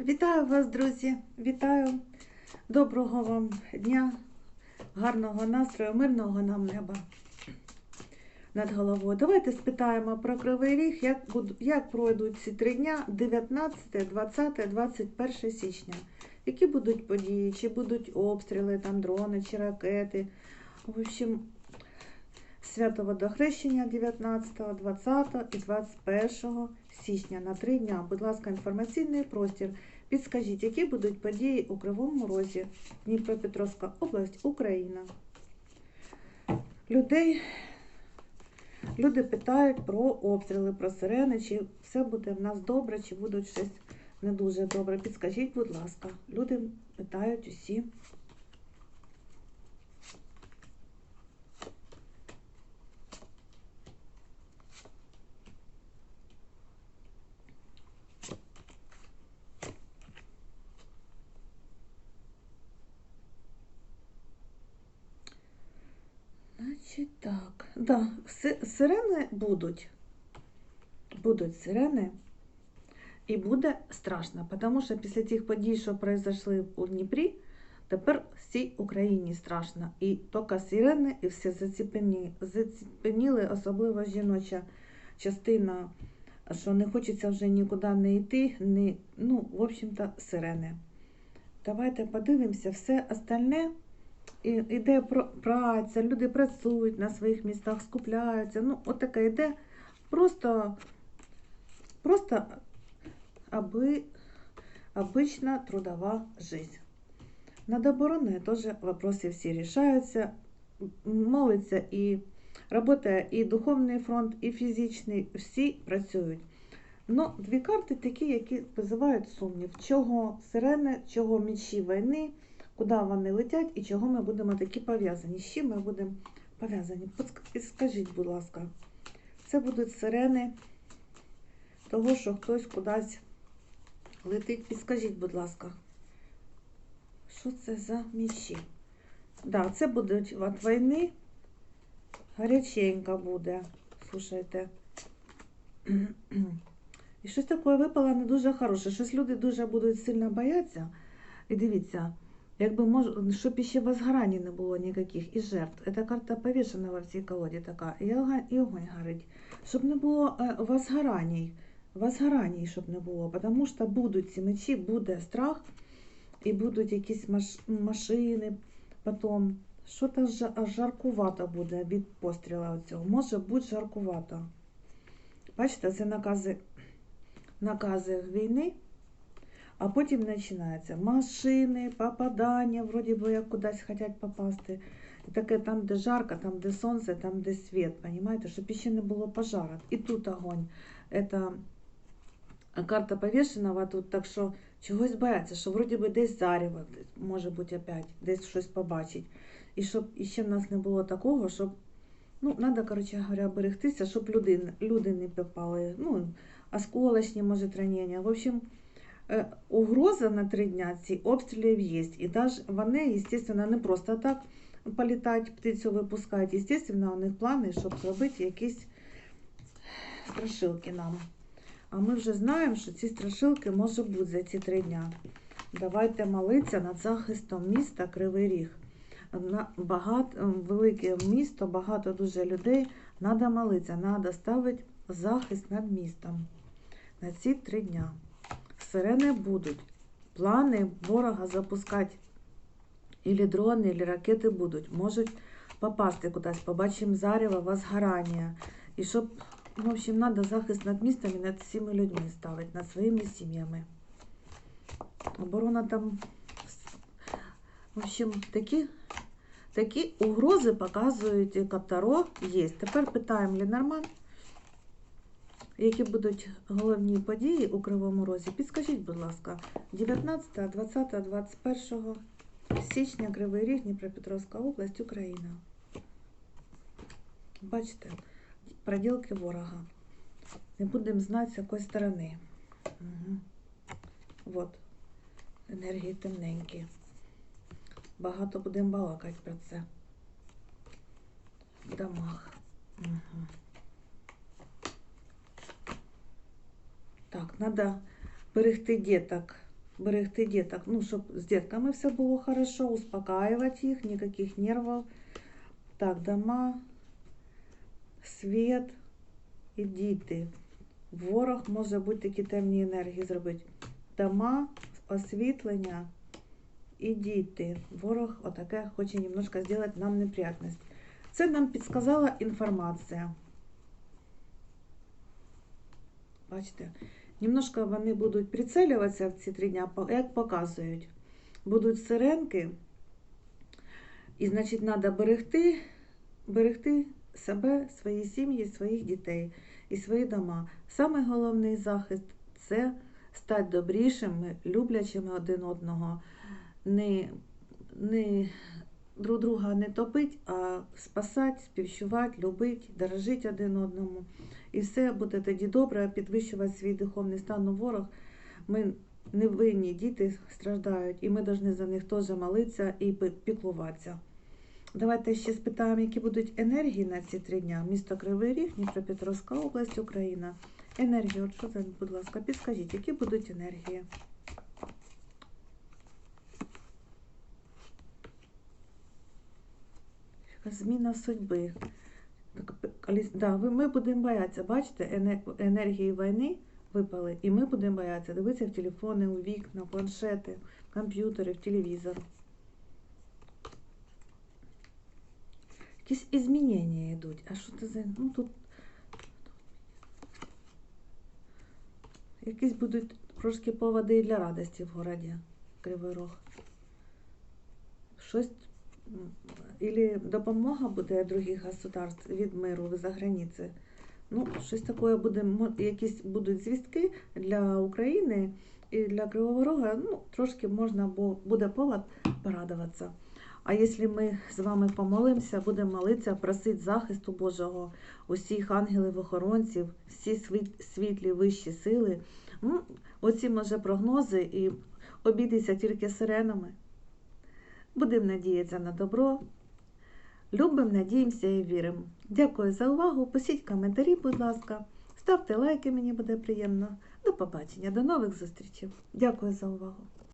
Вітаю вас, друзі! Вітаю! Доброго вам дня, гарного настрою, мирного нам неба над головою. Давайте спитаємо про Кривий Ріг, як, як пройдуть ці три дня 19, 20, 21 січня. Які будуть події, чи будуть обстріли, там дрони, чи ракети. В общем, свято водохрещення 19, 20 і 21 січня на три дня. Будь ласка, інформаційний простір. Підскажіть, які будуть події у Кривому Розі, Дніпропетровська область, Україна. Людей, люди питають про обстріли, про сирени, чи все буде в нас добре, чи будуть щось не дуже добре. Підскажіть, будь ласка. Люди питають усі. Значить так. Да, сирени будуть. Будуть сирени. І буде страшно, тому що після тих подій, що произошли у Дніпрі, тепер всій Україні страшно. І тільки сирени, і всі заціпені, заціпеніли, особливо жіноча частина, що не хочеться вже нікуди не йти, не, ну, в общем-то, сирени. Давайте подивимося, все остальне. Іде праця, люди працюють на своїх містах, скупляються. Ну, от така йде просто, просто аби, обична трудова жизнь. Над обороною теж вопроси всі рішаються. Молиться і працює і духовний фронт, і фізичний, всі працюють. Ну, дві карти такі, які визивають сумнів, чого сирени, чого мічі війни, куди вони летять і чого ми будемо такі пов'язані. З чим ми будемо пов'язані? Скажіть, будь ласка, це будуть сирени того, що хтось кудись летить. Підскажіть, будь ласка, що це за мічі? Да, це будуть від війни. Гаряченька буде. Слушайте. І щось таке випало не дуже хороше. Щось люди дуже будуть сильно боятися. І дивіться, якби мож... щоб ще возгорані не було ніяких і жертв. Це карта повішена во всій колоді така. І огонь, горить. Щоб не було е, возгораній. Возгораній, щоб не було. Тому що будуть ці мечі, буде страх, і будуть якісь маш... машини потім. Що-то жаркувато буде від пострілу цього. Може бути жаркувато. Бачите, це накази, накази війни, а потім починається машини, попадання, вроді би як кудись хочуть попасти. І таке там, де жарко, там, де сонце, там, де світ, понимаете, щоб ще не було пожарів. І тут огонь. Это карта повішеного тут, так що чогось бояться, що вроді би десь зарево, може бути опять, десь щось побачить. І щоб іще в нас не було такого, щоб Ну, треба, коротше говоря, берегтися, щоб люди, люди не попали. Ну, осколочні, може, ранення. В общем, е, угроза на три дня ці обстрілів є. І вони, звісно, не просто так політають, птицю випускають. Звісно, у них плани, щоб зробити якісь страшилки нам. А ми вже знаємо, що ці страшилки може бути за ці три дня. Давайте молитися над захистом міста Кривий Ріг багато велике місто, багато дуже людей. Треба молитися, треба ставити захист над містом на ці три дня. Сирени будуть, плани ворога запускати. Ілі дрони, ілі ракети будуть, можуть попасти кудись, побачимо зарево, возгорання. І щоб, в общем, треба захист над містом і над всіма людьми ставити, над своїми сім'ями. Оборона там, в общем, такі Такі угрози показують Каптаро є. Тепер питаємо Лінорман, які будуть головні події у Кривому Розі. Підскажіть, будь ласка, 19, 20, 21 січня Кривий Ріг, Дніпропетровська область, Україна. Бачите, проділки ворога. Не будемо знати з якої сторони. Угу. Вот. Енергії темненькі. Багато будемо балакати про це. В домах. Угу. Так, треба берегти діток берегти діток. Ну, щоб з дітками все було хорошо, успокаювати їх, ніяких нервів. Так, дома, світ і діти. Ворог може бути такі темні енергії зробити. Дома, освітлення і діти. Ворог отаке хоче немножко зробити нам неприятність. Це нам підсказала інформація. Бачите, Немножко вони будуть прицелюватися в ці три дня, як показують. Будуть сиренки, і, значить, треба берегти, берегти себе, свої сім'ї, своїх дітей і свої дома. Саме головний захист це стати добрішими, люблячими один одного, не, не друг друга не топить, а спасати, співчувати, любити, дорожити один одному. І все буде тоді добре, підвищувати свій духовний стан у ворог. Ми невинні діти страждають, і ми повинні за них теж молитися і піклуватися. Давайте ще спитаємо, які будуть енергії на ці три дня. Місто Кривий Ріг, Дніпропетровська область, Україна. Енергії, от що будь ласка, підскажіть, які будуть енергії? Зміна судьби. Да, ми будемо боятися, бачите, енергії війни випали, і ми будемо боятися дивитися в телефони, у вікна, в планшети, в комп'ютери, в телевізор. Якісь змінення йдуть. А що це за. Ну тут. Якісь будуть трошки поводи для радості в городі Кривий Рог. Щось. Ілі допомога буде других государств від миру за границі. Ну, щось таке буде, якісь будуть звістки для України і для Кривого Рога, ну, трошки можна бу- буде повод порадуватися. А якщо ми з вами помолимося, будемо молитися, просити захисту Божого, усіх ангелів-охоронців, всі світлі вищі сили. Ну, оці, може, прогнози і обійдеться тільки сиренами. Будемо надіятися на добро. Любимо, надіємося і віримо. Дякую за увагу. Пишіть коментарі, будь ласка. Ставте лайки, мені буде приємно. До побачення, до нових зустрічей. Дякую за увагу.